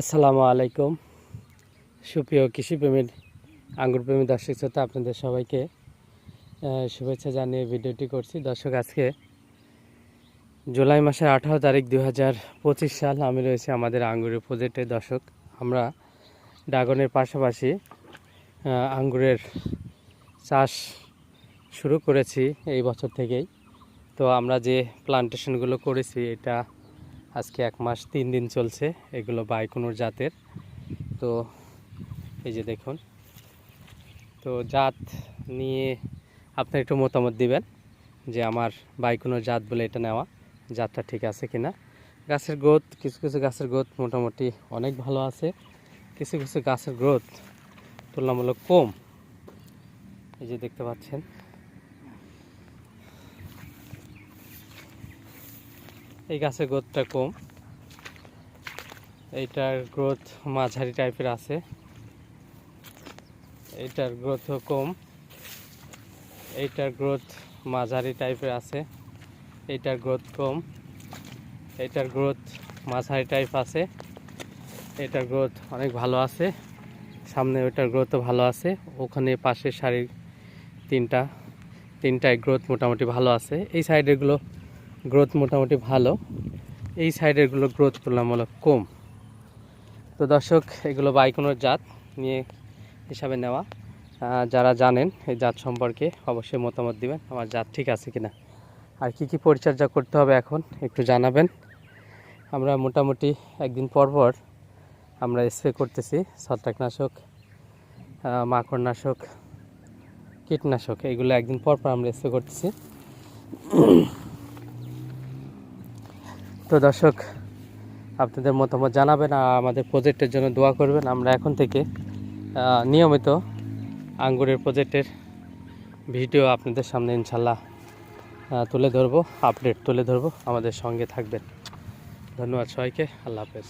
আসসালামু আলাইকুম। সুপ্রিয় কৃষিপ্রেমীর আঙ্গুর প্রেমী দর্শক শ্রোতা, আপনাদের সবাইকে শুভেচ্ছা জানিয়ে ভিডিওটি করছি। দর্শক, আজকে জুলাই মাসের আঠারো তারিখ দুই হাজার পঁচিশ সাল আমি রয়েছি আমাদের আঙ্গুরের প্রজেক্টে। দর্শক, আমরা ড্রাগনের পাশাপাশি আঙ্গুরের চাষ শুরু করেছি এই বছর থেকেই। তো আমরা যে প্লান্টেশনগুলো করেছি, এটা আজকে এক মাস তিন দিন চলছে এগুলো বাইকুনুর জাতের। তো এই যে দেখুন, তো জাত নিয়ে আপনি একটু মতামত দিবেন যে আমার বাইকুনুর জাত বলে এটা নেওয়া জাতটা ঠিক আছে কিনা। গাছের গ্রোথ, কিছু কিছু গাছের গ্রোথ মোটামুটি অনেক ভালো আছে, কিছু কিছু গাছের গ্রোথ তুলনামূলক কম। এই যে দেখতে পাচ্ছেন এই গাছের গ্রোথটা কম। এইটার গ্রোথ মাঝারি টাইপের আছে। এইটার গ্রোথও কম। এইটার গ্রোথ মাঝারি টাইপের আছে। এইটার গ্রোথ কম। এইটার গ্রোথ মাঝারি টাইপ আছে। এটার গ্রোথ অনেক ভালো আছে। সামনে ওইটার গ্রোথও ভালো আছে। ওখানে পাশের সারি তিনটা, তিনটায় গ্রোথ মোটামুটি ভালো আছে। এই সাইডেরগুলো গ্রোথ মোটামুটি ভালো। এই সাইডেরগুলো গ্রোথ তুলনামূলক কম। তো দর্শক, এগুলো বাইকোনোর জাত নিয়ে হিসাবে নেওয়া যারা জানেন এই জাত সম্পর্কে অবশ্যই মতামত দিবেন, আমার জাত ঠিক আছে কিনা। আর কি কি পরিচর্যা করতে হবে এখন, একটু জানাবেন। আমরা মোটামুটি একদিন পর পর আমরা স্প্রে করতেছি, ছত্রাকনাশক মাকড়নাশক, কীটনাশক, এগুলো একদিন পর পর আমরা স্প্রে করতেছি। তো দর্শক, আপনাদের মতামত জানাবেন আর আমাদের প্রজেক্টের জন্য দোয়া করবেন। আমরা এখন থেকে নিয়মিত আঙ্গুরের প্রজেক্টের ভিডিও আপনাদের সামনে ইনশাল্লাহ তুলে ধরবো, আপডেট তুলে ধরবো। আমাদের সঙ্গে থাকবেন। ধন্যবাদ সবাইকে। আল্লাহ হাফেজ।